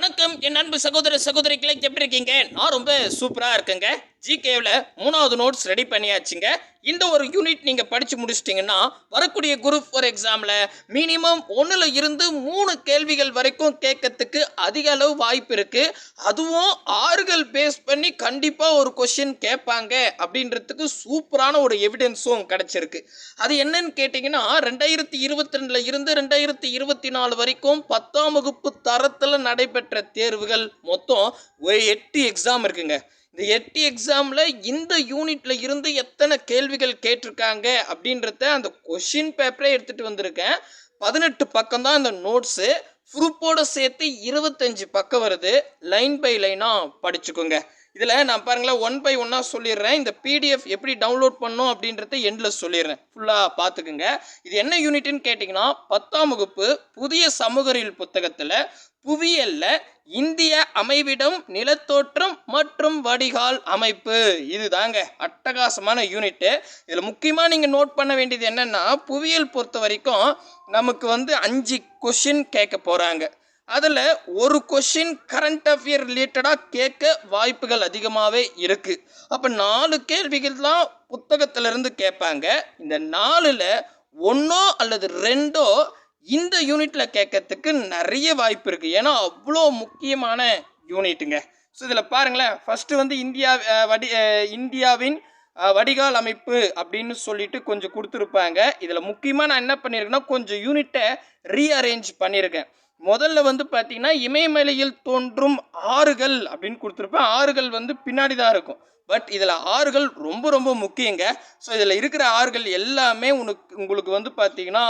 வணக்கம். என் அன்பு சகோதர சகோதரிகளை எப்படி இருக்கீங்க? நான் ரொம்ப சூப்பராக இருக்கேங்க. ஜிகேவில் மூணாவது நோட்ஸ் ரெடி பண்ணியாச்சுங்க. இந்த ஒரு யூனிட் நீங்கள் படித்து முடிச்சிட்டிங்கன்னா வரக்கூடிய குரூப் ஃபோர் எக்ஸாமில் மினிமம் ஒன்றில் இருந்து மூணு கேள்விகள் வரைக்கும் கேட்கறதுக்கு அதிக அளவு வாய்ப்பு இருக்குது அதுவும் ஆறுகள் பேஸ் பண்ணி கண்டிப்பாக ஒரு கொஷின் கேட்பாங்க அப்படின்றதுக்கு சூப்பரான ஒரு எவிடன்ஸும் கிடச்சிருக்கு. அது என்னன்னு கேட்டிங்கன்னா ரெண்டாயிரத்தி இருபத்தி ரெண்டில் இருந்து ரெண்டாயிரத்தி இருபத்தி நாலு வரைக்கும் பத்தாம் வகுப்பு தரத்தில் நடைபெற்ற தேர்வுகள் மொத்தம் ஒரு எட்டு எக்ஸாம் இருக்குங்க. இந்த எட்டு எக்ஸாமில் இந்த யூனிட்ல இருந்து எத்தனை கேள்விகள் கேட்டிருக்காங்க அப்படின்றத அந்த கொஷின் பேப்பரே எடுத்துகிட்டு வந்திருக்கேன். பதினெட்டு பக்கம் தான் அந்த நோட்ஸு ப்ரூப்போட சேர்த்து இருபத்தஞ்சு பக்கம் வருது. லைன் பை லைனாக படிச்சுக்கோங்க. இதில் நான் பாருங்களேன் ஒன் பை ஒன்னாக சொல்லிடுறேன். இந்த பிடிஎஃப் எப்படி டவுன்லோட் பண்ணும் அப்படின்றத எண்டில் சொல்லிடுறேன். ஃபுல்லாக பார்த்துக்குங்க. இது என்ன யூனிட்னு கேட்டிங்கன்னா பத்தாம் வகுப்பு புதிய சமூகரியல் புத்தகத்தில் புவியல்ல இந்திய அமைவிடம் நிலத்தோற்றம் மற்றும் வடிகால் அமைப்பு. இதுதாங்க அட்டகாசமான யூனிட்டு இதில் முக்கியமாக நீங்கள் நோட் பண்ண வேண்டியது என்னென்னா புவியியல் பொறுத்த வரைக்கும் நமக்கு வந்து அஞ்சு கொஷின் கேட்க போகிறாங்க அதில் ஒரு கொஷின் கரண்ட் அஃபேர் ரிலேட்டடாக கேட்க வாய்ப்புகள் அதிகமாகவே இருக்குது அப்போ நாலு கேள்விகள் தான் புத்தகத்திலிருந்து கேட்பாங்க. இந்த நாலில் ஒன்றோ அல்லது ரெண்டோ இந்த யூனிட்டில் கேட்கறதுக்கு நிறைய வாய்ப்பு இருக்குது ஏன்னா அவ்வளோ முக்கியமான யூனிட்டுங்க ஸோ இதில் பாருங்களேன். ஃபஸ்ட்டு வந்து இந்தியா வடி இந்தியாவின் வடிகால் அமைப்பு அப்படின்னு சொல்லிட்டு கொஞ்சம் கொடுத்துருப்பாங்க. இதில் முக்கியமாக நான் என்ன பண்ணியிருக்கேன்னா கொஞ்சம் யூனிட்டை ரீஅரேஞ்ச் பண்ணியிருக்கேன் முதல்ல வந்து பார்த்தீங்கன்னா இமயமலையில் தோன்றும் ஆறுகள் அப்படின்னு கொடுத்துருப்பேன். ஆறுகள் வந்து பின்னாடி தான் இருக்கும். பட் இதில் ஆறுகள் ரொம்ப ரொம்ப முக்கியங்க. ஸோ இதில் இருக்கிற ஆறுகள் எல்லாமே உனக்கு உங்களுக்கு வந்து பார்த்தீங்கன்னா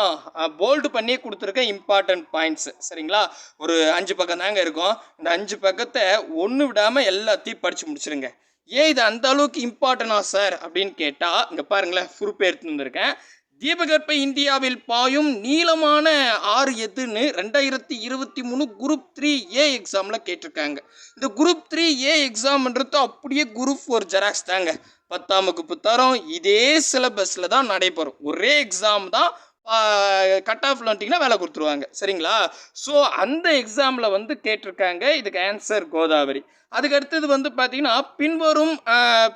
போல்டு பண்ணியே கொடுத்துருக்கேன் இம்பார்ட்டன்ட் பாயிண்ட்ஸ் சரிங்களா? ஒரு அஞ்சு பக்கம் தாங்க இருக்கும். இந்த அஞ்சு பக்கத்தை ஒன்று விடாமல் எல்லாத்தையும் படித்து முடிச்சிருங்க. ஏன் இது அந்த அளவுக்கு இம்பார்ட்டனா சார் அப்படின்னு கேட்டால் இங்கே பாருங்களேன் ப்ரூஃப் வந்திருக்கேன். தீபகற்ப இந்தியாவில் பாயும் நீளமான ஆறு எதுன்னு ரெண்டாயிரத்தி இருபத்தி மூணு குரூப் த்ரீ ஏ எக்ஸாமில் கேட்டிருக்காங்க. இந்த குரூப் த்ரீ ஏ எக்ஸாம்ன்றது அப்படியே குரூப் ஃபோர் ஜெராக்ஸ் தாங்க. பத்தாம் வகுப்பு தரம் இதே சிலபஸில் தான் நடைபெறும். ஒரே எக்ஸாம் தான் கட் ஆஃப்ல வந்துட்டிங்கன்னா வேலை கொடுத்துருவாங்க. சரிங்களா? ஸோ அந்த எக்ஸாமில் வந்து கேட்டிருக்காங்க இதுக்கு ஆன்சர் கோதாவரி. அதுக்கு அடுத்தது வந்து பார்த்தீங்கன்னா பின்வரும் ஆஹ்,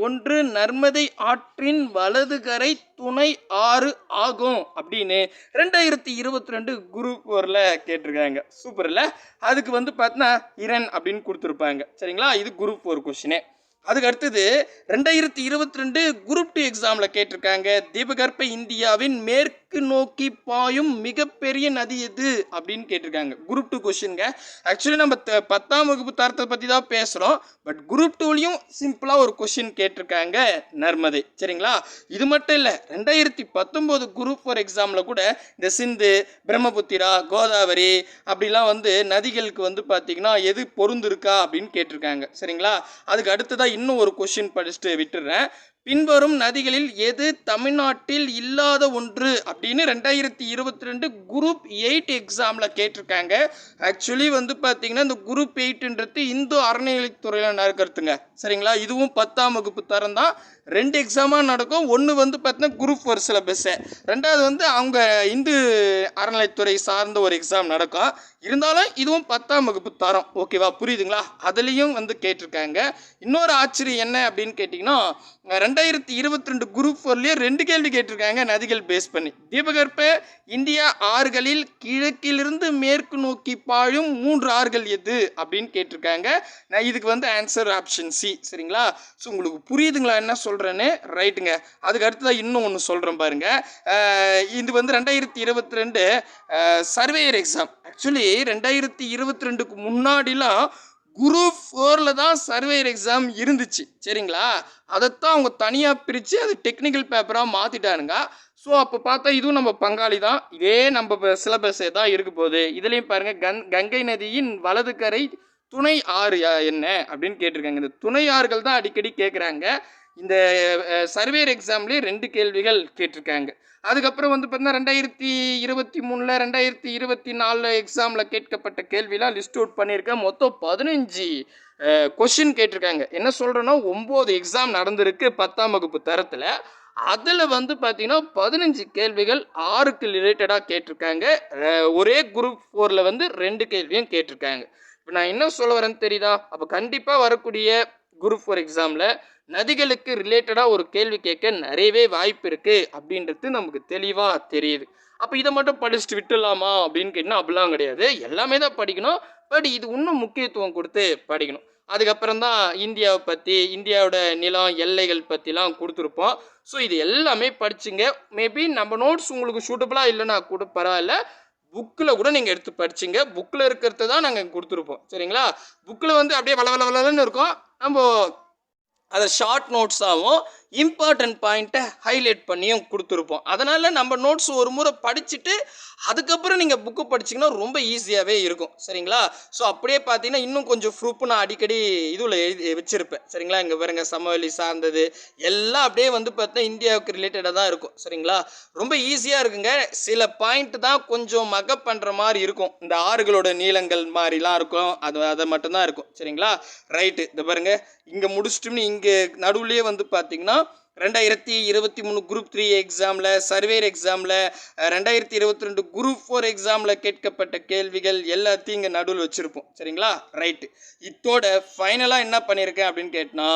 ஒன்று நர்மதை ஆற்றின் வலதுகரை துணை ஆறு ஆகும் அப்படின்னு ரெண்டாயிரத்தி இருபத்தி ரெண்டு குரூப் ஃபோரில் கேட்டிருக்காங்க சூப்பரில் அதுக்கு வந்து பார்த்தீங்கன்னா இரண் அப்படின்னு கொடுத்துருப்பாங்க. சரிங்களா? இது குரூப் ஃபோர் கொஷினே அதுக்கு அடுத்தது ரெண்டாயிரத்தி இருபத்தி ரெண்டு குரூப் டூ எக்ஸாமில் கேட்டிருக்காங்க. தீபகற்ப இந்தியாவின் மேற்கு நோக்கி பாயும் மிகப்பெரிய நதி எது? அப்படின்னு கேட்டிருக்காங்க. குரூப் டூ கொஷின்ங்க ஆக்சுவலி நம்ம பத்தாம் வகுப்பு தரத்தை பற்றி தான் பேசுகிறோம் பட் குரூப் டூலையும் சிம்பிளாக ஒரு கொஷின் கேட்டிருக்காங்க நர்மதை. சரிங்களா? இது மட்டும் இல்லை ரெண்டாயிரத்தி பத்தொம்போது குரூப் ஃபோர் எக்ஸாமில் கூட இந்த சிந்து பிரம்மபுத்திரா கோதாவரி அப்படிலாம் வந்து நதிகளுக்கு வந்து பார்த்தீங்கன்னா எது பொருந்திருக்கா அப்படின்னு கேட்டிருக்காங்க. சரிங்களா? அதுக்கு அடுத்ததாக இன்னும் ஒரு கொஷின் படிச்சுட்டு விட்டுறேன். பின்வரும் நதிகளில் எது தமிழ்நாட்டில் இல்லாத ஒன்று அப்படின்னு ரெண்டாயிரத்தி இருபத்தி ரெண்டு குரூப் எயிட் எக்ஸாமில் கேட்டிருக்காங்க. ஆக்சுவலி வந்து பார்த்தீங்கன்னா இந்த குரூப் எயிட்ன்றது இந்து அறநிலைத்துறையில் நடக்கிறதுங்க. சரிங்களா? இதுவும் பத்தாம் வகுப்பு தரம் தான். ரெண்டு எக்ஸாமாக நடக்கும். ஒன்று வந்து பார்த்தீங்கன்னா குரூப் ஒரு சிலபஸ்ஸு ரெண்டாவது வந்து அவங்க இந்து அறநிலைத்துறை சார்ந்த ஒரு எக்ஸாம் நடக்கும். இருந்தாலும் இதுவும் பத்தாம் வகுப்பு தரம். ஓகேவா புரியுதுங்களா? அதுலேயும் வந்து கேட்டிருக்காங்க. இன்னொரு ஆச்சரியம் என்ன அப்படின்னு கேட்டிங்கன்னா ரெண்டாயிரத்தி இருபத்தி ரெண்டு குரூப் ஃபோர்லேயே ரெண்டு கேள்வி கேட்டிருக்காங்க நதிகள் பேஸ் பண்ணி. தீபகற்ப இந்தியா ஆறுகளில் கிழக்கிலிருந்து மேற்கு நோக்கி பாழும் மூன்று ஆறுகள் எது அப்படின்னு கேட்டிருக்காங்க. நான் இதுக்கு வந்து ஆன்சர் ஆப்ஷன் சி சரிங்களா? ஸோ உங்களுக்கு புரியுதுங்களா என்ன சொல்கிறேன்னு ரைட்டுங்க அதுக்கு அடுத்ததாக இன்னும் ஒன்று சொல்கிறேன் பாருங்க. இது வந்து ரெண்டாயிரத்தி இருபத்தி ரெண்டு சர்வேயர் எக்ஸாம் ஆக்சுவலி ரெண்டாயிரத்தி இருபத்தி ரெண்டுக்கு முன்னாடிலாம் குரூப் ஃபோரில் தான் சர்வேயர் எக்ஸாம் இருந்துச்சு. சரிங்களா? அதைத்தான் அவங்க தனியாக பிரித்து அது டெக்னிக்கல் பேப்பராக மாற்றிட்டானுங்க ஸோ அப்போ பார்த்தா இதுவும் நம்ம பங்காளி தான். இதே நம்ம சிலபஸே தான் இருக்க போகுது. இதுலேயும் பாருங்கள் கங் கங்கை நதியின் வலது கரை துணை ஆறு என்ன? அப்படின்னு கேட்டிருக்காங்க. இந்த துணை ஆறுகள் தான் அடிக்கடி கேட்குறாங்க இந்த சர்வேர் எக்ஸாம்லேயே ரெண்டு கேள்விகள் கேட்டிருக்காங்க. அதுக்கப்புறம் வந்து பார்த்தீங்கன்னா ரெண்டாயிரத்தி இருபத்தி மூணில் ரெண்டாயிரத்தி இருபத்தி நாலில் எக்ஸாமில் கேட்கப்பட்ட கேள்விலாம் லிஸ்ட் அவுட் பண்ணியிருக்கேன் மொத்தம் பதினஞ்சு கொஷின் கேட்டிருக்காங்க. என்ன சொல்கிறேன்னா ஒம்பது எக்ஸாம் நடந்திருக்கு பத்தாம் வகுப்பு தரத்தில். அதில் வந்து பார்த்தீங்கன்னா பதினஞ்சு கேள்விகள் ஆறுக்கு ரிலேட்டடாக கேட்டிருக்காங்க. ஒரே குரூப் ஃபோரில் வந்து ரெண்டு கேள்வியும் கேட்டிருக்காங்க. இப்போ நான் என்ன சொல்ல வரேன்னு தெரியுதா? அப்போ கண்டிப்பாக வரக்கூடிய குரூப் ஃபோர் எக்ஸாமில் நதிகளுக்கு ரிலேட்டடாக ஒரு கேள்வி கேட்க நிறையவே வாய்ப்பு இருக்குது அப்படின்றது நமக்கு தெளிவாக தெரியுது. அப்போ இதை மட்டும் படிச்சுட்டு விட்டுடலாமா அப்படின்னு கேட்டால் அப்படிலாம் கிடையாது. எல்லாமே தான் படிக்கணும். பட் இது இன்னும் முக்கியத்துவம் கொடுத்து படிக்கணும். அதுக்கப்புறம் தான் இந்தியாவை பற்றி இந்தியாவோட நிலம் எல்லைகள் பற்றிலாம் கொடுத்துருப்போம். ஸோ இது எல்லாமே படிச்சுங்க. மேபி நம்ம நோட்ஸ் உங்களுக்கு சூட்டபுளாக இல்லைன்னா கூட பரவாயில்ல. புக்கில் கூட நீங்கள் எடுத்து படிச்சிங்க. புக்கில் இருக்கிறத தான் நாங்கள் கொடுத்துருப்போம். சரிங்களா? புக்கில் வந்து அப்படியே வள வள வளன்னு இருக்கும். நம்ம அதை ஷார்ட் நோட்ஸாகவும் இம்பார்ட்டன்ட் பாயிண்ட்டை ஹைலைட் பண்ணியும் கொடுத்துருப்போம். அதனால் நம்ம நோட்ஸ் ஒரு முறை படிச்சுட்டு அதுக்கப்புறம் நீங்கள் புக்கு படிச்சிங்கன்னா ரொம்ப ஈஸியாகவே இருக்கும். சரிங்களா? ஸோ அப்படியே பார்த்தீங்கன்னா இன்னும் கொஞ்சம் ப்ரூஃப் நான் அடிக்கடி இதுவில் எழுதி வச்சுருப்பேன். சரிங்களா? இங்கே பாருங்க சமவெளி சார்ந்தது. எல்லாம் அப்படியே வந்து பார்த்தீங்கன்னா இந்தியாவுக்கு ரிலேட்டடாக தான் இருக்கும். சரிங்களா? ரொம்ப ஈஸியாக இருக்குங்க. சில பாயிண்ட் தான் கொஞ்சம் மக்கப் பண்ணுற மாதிரி இருக்கும். இந்த ஆறுகளோட நீளங்கள் மாதிரிலாம் இருக்கும். அது அதை மட்டும்தான் இருக்கும். சரிங்களா? ரைட்டு இந்த பாருங்கள் இங்கே முடிச்சுட்டோம்னு இங்கே நடுவுலேயே வந்து பார்த்தீங்கன்னா ரெண்டாயிரத்தி இருபத்தி மூணு குரூப் த்ரீ எக்ஸாமில் சர்வேர் எக்ஸாமில் ரெண்டாயிரத்தி இருபத்தி ரெண்டு குரூப் ஃபோர் எக்ஸாமில் கேட்கப்பட்ட கேள்விகள் எல்லாத்தையும் இங்கே நடுவில் வச்சுருப்போம். சரிங்களா? ரைட்டு இதோட ஃபைனலாக என்ன பண்ணியிருக்கேன் அப்படின்னு கேட்டினா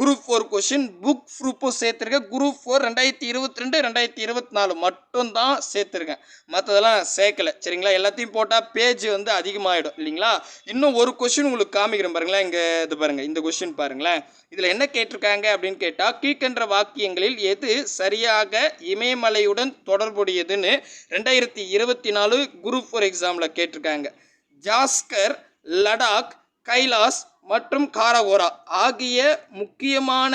குரூப் ஃபோர் கொஷின் புக் ப்ரூப்பும் சேர்த்துருக்கேன். குரூப் ஃபோர் ரெண்டாயிரத்தி இருபத்தி ரெண்டு ரெண்டாயிரத்தி இருபத்தி நாலு மட்டும்தான் சேர்த்துருக்கேன். மற்றதெல்லாம் சேர்க்கல. சரிங்களா? எல்லாத்தையும் போட்டால் பேஜ் வந்து அதிகமாகிடும் இல்லைங்களா? இன்னும் ஒரு கொஷின் உங்களுக்கு காமிக்கிறேன் பாருங்களேன். இங்கே இது பாருங்கள் இந்த கொஷின் பாருங்களேன். இதில் என்ன கேட்டிருக்காங்க அப்படின்னு கேட்டால் கீழ்கண்ட வாக்கியங்களில் எது சரியாக இமயமலையுடன் தொடர்புடையதுன்னு ரெண்டாயிரத்தி இருபத்தி நாலு குரூப் ஃபோர் எக்ஸாமில் கேட்டிருக்காங்க. ஜாஸ்கர் லடாக் கைலாஸ் மற்றும் காரகோரா ஆகிய முக்கியமான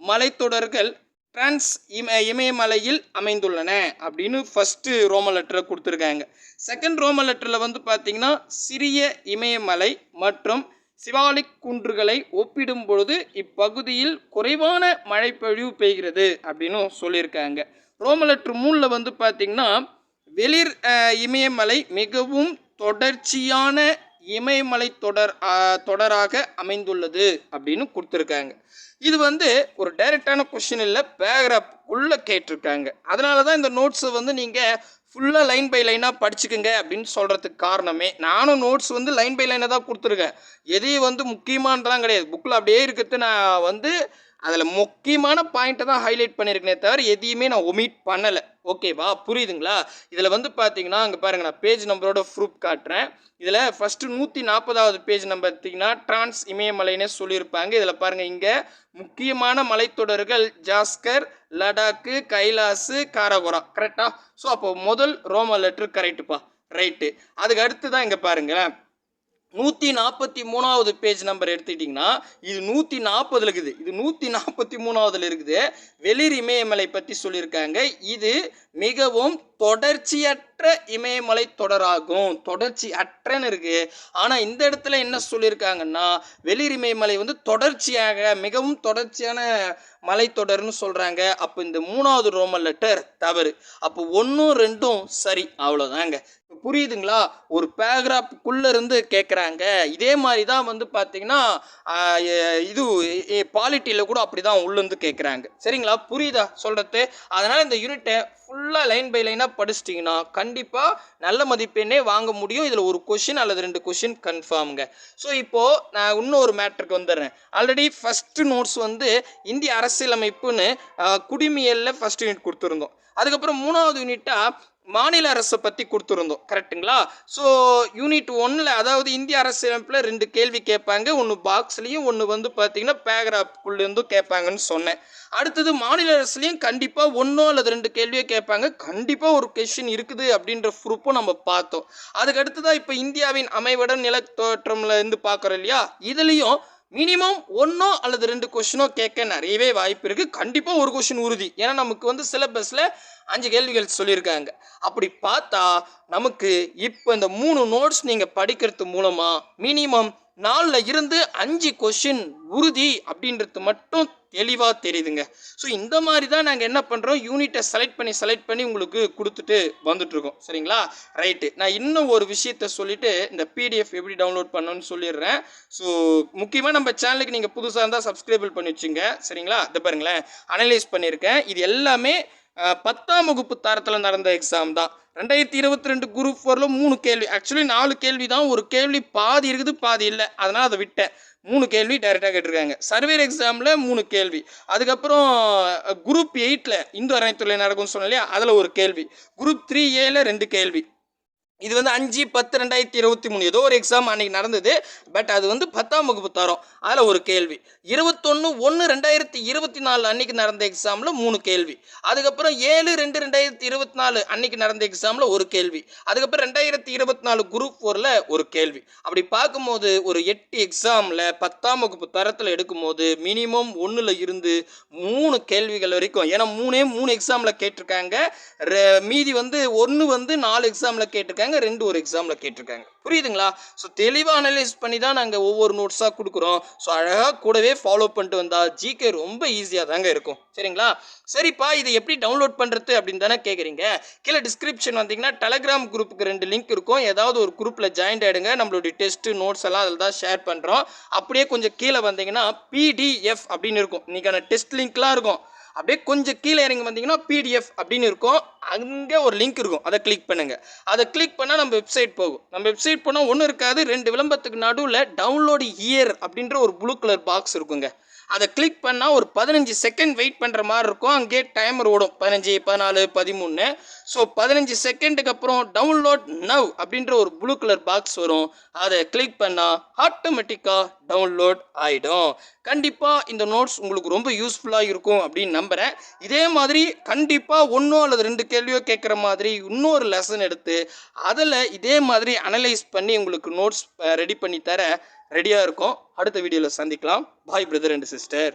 மலைத்தொடர்கள் டிரான்ஸ் இம இமயமலையில் அமைந்துள்ளன அப்படின்னு ஃபஸ்ட்டு ரோம லெட்டரை கொடுத்துருக்காங்க. செகண்ட் ரோம லெட்டரில் வந்து பார்த்தீங்கன்னா சிறிய இமயமலை மற்றும் சிவாலிக் குன்றுகளை ஒப்பிடும் பொழுது இப்பகுதியில் குறைவான மழைப்பொழிவு பெய்கிறது அப்படின்னு சொல்லியிருக்காங்க. ரோமலற்று மூணில் வந்து பார்த்தீங்கன்னா வெளிர் இமயமலை மிகவும் தொடர்ச்சியான இமயமலை தொடர் தொடராக அமைந்துள்ளது அப்படின்னு கொடுத்துருக்காங்க. இது வந்து ஒரு டைரக்டான கொஷின் இல்லை பேராகிராஃப் உள்ளே கேட்டிருக்காங்க. அதனால தான் இந்த நோட்ஸை வந்து நீங்கள் ஃபுல்லாக லைன் பை லைனாக படிச்சுக்குங்க அப்படின்னு சொல்கிறதுக்கு காரணமே நானும் நோட்ஸ் வந்து லைன் பை லைனாக தான் கொடுத்துருக்கேன். எதையும் வந்து முக்கியமானதெல்லாம் கிடையாது. புக்கில் அப்படியே இருக்கிறது நான் வந்து அதில் முக்கியமான பாயிண்ட்டை தான் ஹைலைட் பண்ணியிருக்கேனே தவிர எதையுமே நான் ஒமிட் பண்ணலை. ஓகேவா புரியுதுங்களா? இதில் வந்து பார்த்தீங்கன்னா அங்கே பாருங்கள் நான் பேஜ் நம்பரோட ப்ரூஃப் காட்டுறேன். இதில் ஃபஸ்ட்டு நூற்றி நாற்பதாவது பேஜ் நம்பர் பார்த்தீங்கன்னா டிரான்ஸ் இமயமலைன்னே சொல்லியிருப்பாங்க. இதில் பாருங்கள் இங்கே முக்கியமான மலைத்தொடர்கள் ஜாஸ்கர் லடாக்கு கைலாசு காரகோரா கரெக்டா ஸோ அப்போ முதல் ரோம லெட்ரு கரெக்டுப்பா ரைட்டு அதுக்கு அடுத்து தான் இங்கே பாருங்களேன். நூற்றி நாற்பத்தி மூணாவது பேஜ் நம்பர் எடுத்துக்கிட்டிங்கன்னா இது நூற்றி நாற்பதுல இருக்குது. இது நூற்றி நாற்பத்தி மூணாவதுல இருக்குது. வெளிர் இமயமலை பற்றி சொல்லியிருக்காங்க. இது மிகவும் தொடர்ச்சியற்ற இமயமலை தொடராகும். தொடர்ச்சி அற்றன்னு இருக்கு. ஆனால் இந்த இடத்துல என்ன சொல்லியிருக்காங்கன்னா வெளிர் இமயமலை வந்து தொடர்ச்சியாக மிகவும் தொடர்ச்சியான மலைத்தொடர்னு சொல்கிறாங்க அப்போ இந்த மூணாவது ரோமன் லெட்டர் தவறு. அப்போ ஒன்றும் ரெண்டும் சரி. அவ்வளோதாங்க இப்போ புரியுதுங்களா? ஒரு பேராகிராஃப்குள்ளே இருந்து கேட்குறாங்க இதே மாதிரி தான் வந்து பார்த்தீங்கன்னா இது பாலிட்டியில் கூட அப்படி தான் உள்ளேருந்து கேட்குறாங்க சரிங்களா? புரியுதா சொல்கிறது அதனால் இந்த யூனிட்டை ஃபுல்லாக லைன் பை லைனாக படிச்சிட்டிங்கன்னா கண்டிப்பாக நல்ல மதிப்பெண்ணே வாங்க முடியும். இதில் ஒரு கொஷின் அல்லது ரெண்டு கொஷின் கன்ஃபார்முங்க ஸோ இப்போது நான் இன்னொரு மேட்ருக்கு வந்துடுறேன். ஆல்ரெடி ஃபஸ்ட்டு நோட்ஸ் வந்து இந்திய அரசியலமைப்புன்னு குடிமியலில் ஃபஸ்ட் யூனிட் கொடுத்துருந்தோம். அதுக்கப்புறம் மூணாவது யூனிட்டாக மாநில அரசை பற்றி கொடுத்துருந்தோம் கரெக்ட்டுங்களா ஸோ யூனிட் ஒன்னில் அதாவது இந்திய அரசியலமைப்பில் ரெண்டு கேள்வி கேட்பாங்க. ஒன்று பாக்ஸ்லேயும் ஒன்று வந்து பார்த்தீங்கன்னா பேராகிராஃப்குள்ளேருந்தும் கேட்பாங்கன்னு சொன்னேன். அடுத்தது மாநில அரசுலேயும் கண்டிப்பாக ஒன்றோ அல்லது ரெண்டு கேள்வியோ கேட்பாங்க. கண்டிப்பாக ஒரு கொஷின் இருக்குது அப்படின்ற ப்ரூஃபும் நம்ம பார்த்தோம். அதுக்கு அடுத்ததாக இப்போ இந்தியாவின் அமைவிட நிலத்தோற்றம்ல இருந்து பார்க்குறோம் இல்லையா? இதுலேயும் மினிமம் ஒன்றோ அல்லது ரெண்டு கொஷினோ கேட்க நிறையவே வாய்ப்பு இருக்குது கண்டிப்பாக ஒரு கொஷின் உறுதி. ஏன்னா நமக்கு வந்து சிலபஸில் அஞ்சு கேள்விகள் சொல்லியிருக்காங்க. அப்படி பார்த்தா நமக்கு இப்போ இந்த மூணு நோட்ஸ் நீங்கள் படிக்கிறது மூலமாக மினிமம் நாலில் இருந்து அஞ்சு கொஷின் உறுதி அப்படின்றது மட்டும் தெளிவாக தெரியுதுங்க. ஸோ இந்த மாதிரி தான் நாங்கள் என்ன பண்ணுறோம் யூனிட்டை செலக்ட் பண்ணி செலக்ட் பண்ணி உங்களுக்கு கொடுத்துட்டு வந்துட்ருக்கோம் சரிங்களா? ரைட்டு நான் இன்னும் ஒரு விஷயத்த சொல்லிவிட்டு இந்த பிடிஎஃப் எப்படி டவுன்லோட் பண்ணணும்னு சொல்லிடுறேன். ஸோ முக்கியமாக நம்ம சேனலுக்கு நீங்கள் புதுசாக இருந்தால் சப்ஸ்கிரைபிள் பண்ணி வச்சுங்க. சரிங்களா? இதை பாருங்களேன். அனலைஸ் பண்ணியிருக்கேன். இது எல்லாமே பத்தாம் வகுப்பு தரத்தில் நடந்த எக்ஸாம் தான். ரெண்டாயிரத்தி இருபத்தி ரெண்டு குரூப் ஃபோரில் மூணு கேள்வி. ஆக்சுவலி நாலு கேள்வி தான். ஒரு கேள்வி பாதி இருக்குது பாதி இல்லை. அதனால் அதை விட்டேன். மூணு கேள்வி டைரெக்டாக கேட்டிருக்காங்க. சர்வேர் எக்ஸாமில் மூணு கேள்வி. அதுக்கப்புறம் குரூப் எயிட்டில் இந்து அறநிலைத்துறை நடக்கும்னு சொன்னேன் இல்லையா? அதில் ஒரு கேள்வி. குரூப் த்ரீ ஏல ரெண்டு கேள்வி. இது வந்து அஞ்சு பத்து ரெண்டாயிரத்தி இருபத்தி மூணு. ஏதோ ஒரு எக்ஸாம் அன்றைக்கி நடந்தது. பட் அது வந்து பத்தாம் வகுப்பு தரோம். அதில் ஒரு கேள்வி. இருபத்தொன்று ஒன்று ரெண்டாயிரத்தி இருபத்தி நாலு அன்னைக்கு நடந்த எக்ஸாமில் மூணு கேள்வி. அதுக்கப்புறம் ஏழு ரெண்டு ரெண்டாயிரத்தி இருபத்தி நாலு அன்னைக்கு நடந்த எக்ஸாமில் ஒரு கேள்வி. அதுக்கப்புறம் ரெண்டாயிரத்தி இருபத்தி நாலு குரூப் ஃபோரில் ஒரு கேள்வி. அப்படி பார்க்கும்போது ஒரு எட்டு எக்ஸாமில் பத்தாம் வகுப்பு தரத்தில் எடுக்கும்போது மினிமம் ஒன்றில் இருந்து மூணு கேள்விகள் வரைக்கும் ஏன்னா மூணே மூணு எக்ஸாமில் கேட்டிருக்காங்க. ரெ- மீதி வந்து ஒன்று வந்து நாலு எக்ஸாமில் கேட்டிருக்காங்க. கேட்டிருக்காங்க ரெண்டு ஒரு எக்ஸாமில் கேட்டிருக்காங்க. புரியுதுங்களா? ஸோ தெளிவாக அனலைஸ் பண்ணி தான் நாங்கள் ஒவ்வொரு நோட்ஸாக கொடுக்குறோம். ஸோ அழகாக கூடவே ஃபாலோ பண்ணிட்டு வந்தால் ஜிகே ரொம்ப ஈஸியாக தாங்க இருக்கும். சரிங்களா? சரிப்பா இதை எப்படி டவுன்லோட் பண்ணுறது அப்படின்னு தானே கேட்குறீங்க கீழே டிஸ்கிரிப்ஷன் வந்தீங்கன்னா டெலகிராம் குரூப்புக்கு ரெண்டு லிங்க் இருக்கும். ஏதாவது ஒரு குரூப்பில் ஜாயின் ஆகிடுங்க நம்மளுடைய டெஸ்ட்டு நோட்ஸ் எல்லாம் அதில் தான் ஷேர் பண்ணுறோம் அப்படியே கொஞ்சம் கீழே வந்தீங்கன்னா பிடிஎஃப் அப்படின்னு இருக்கும். இன்றைக்கான டெஸ்ட் லிங்க்லாம் இருக்கும். அப்படியே கொஞ்சம் கீழே இறங்கி வந்தீங்கன்னா பிடிஎஃப் அப்படின்னு இருக்கும். அங்கே ஒரு லிங்க் இருக்கும். அதை கிளிக் பண்ணுங்கள் அதை கிளிக் பண்ணால் நம்ம வெப்சைட் போகும். நம்ம வெப்சைட் போனால் ஒன்றும் இருக்காது. ரெண்டு விளம்பரத்துக்கு நடுவில் டவுன்லோடு இயர் அப்படின்ற ஒரு ப்ளூ கலர் பாக்ஸ் இருக்குங்க. அதை கிளிக் பண்ணால் ஒரு பதினஞ்சு செகண்ட் வெயிட் பண்ணுற மாதிரி இருக்கும். அங்கேயே டைமர் ஓடும். பதினஞ்சு பதினாலு பதிமூணு ஸோ பதினஞ்சு செகண்டுக்கு அப்புறம் டவுன்லோட் நவ் அப்படின்ற ஒரு ப்ளூ கலர் பாக்ஸ் வரும். அதை கிளிக் பண்ணால் ஆட்டோமேட்டிக்காக டவுன்லோட் ஆகிடும் கண்டிப்பாக இந்த நோட்ஸ் உங்களுக்கு ரொம்ப யூஸ்ஃபுல்லாக இருக்கும் அப்படின்னு நம்புகிறேன் இதே மாதிரி கண்டிப்பாக ஒன்றோ அல்லது ரெண்டு கேள்வியோ கேட்குற மாதிரி இன்னொரு லெசன் எடுத்து அதில் இதே மாதிரி அனலைஸ் பண்ணி உங்களுக்கு நோட்ஸ் ரெடி பண்ணி தர ரெடியாக இருக்கும். அடுத்த வீடியோவில் சந்திக்கலாம். பாய் பிரதர் அண்ட் சிஸ்டர்